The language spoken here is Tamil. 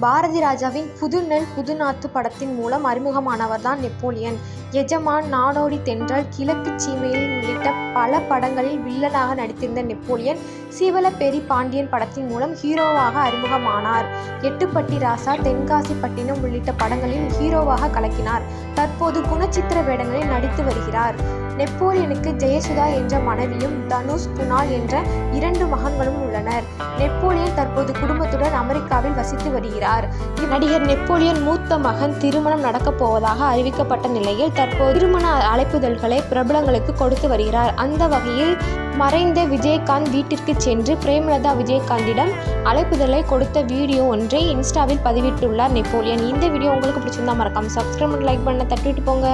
பாரதி ராஜாவின் புதுநெல் புதுநாத்து படத்தின் மூலம் அறிமுகமானவர் தான் நெப்போலியன். எஜமான் நாடோடி தென்றல் கிழக்கு சீமையில் உள்ளிட்ட பல படங்களில் வில்லனாக நடித்திருந்த நெப்போலியன் சீவலப்பேரி பாண்டியன் படத்தின் மூலம் ஹீரோவாக அறிமுகமானார். எட்டுப்பட்டி ராசா தென்காசி பட்டினம் உள்ளிட்ட படங்களில் ஹீரோவாக கலக்கினார். தற்போது குணச்சித்திர வேடங்களில் நடித்து வருகிறார். நெப்போலியனுக்கு ஜெயசுதா என்ற மனைவியும் தனுஷ் குணால் என்ற இரண்டு மகன்களும் உள்ளனர். நெப்போலியன் தற்போது அமெரிக்காவில் வசித்து வருகிறார். நடிகர் நெப்போலியன் மூத்த மகன் திருமணம் நடக்கப் போவதாக அறிவிக்கப்பட்ட நிலையில் தற்போது திருமண அழைப்புதல்களை பிரபலங்களுக்கு கொடுத்து வருகிறார். அந்த வகையில் மறைந்த விஜயகாந்த் வீட்டிற்கு சென்று பிரேமலதா விஜயகாந்திடம் அழைப்புதலை கொடுத்த வீடியோ ஒன்றை இன்ஸ்டாவில் பதிவிட்டுள்ளார் நெப்போலியன். இந்த வீடியோ உங்களுக்கு பிடிச்சிருந்தா மறக்காம சப்ஸ்கிரைப் லைக் பண்ண தட்டிவிட்டு போங்க.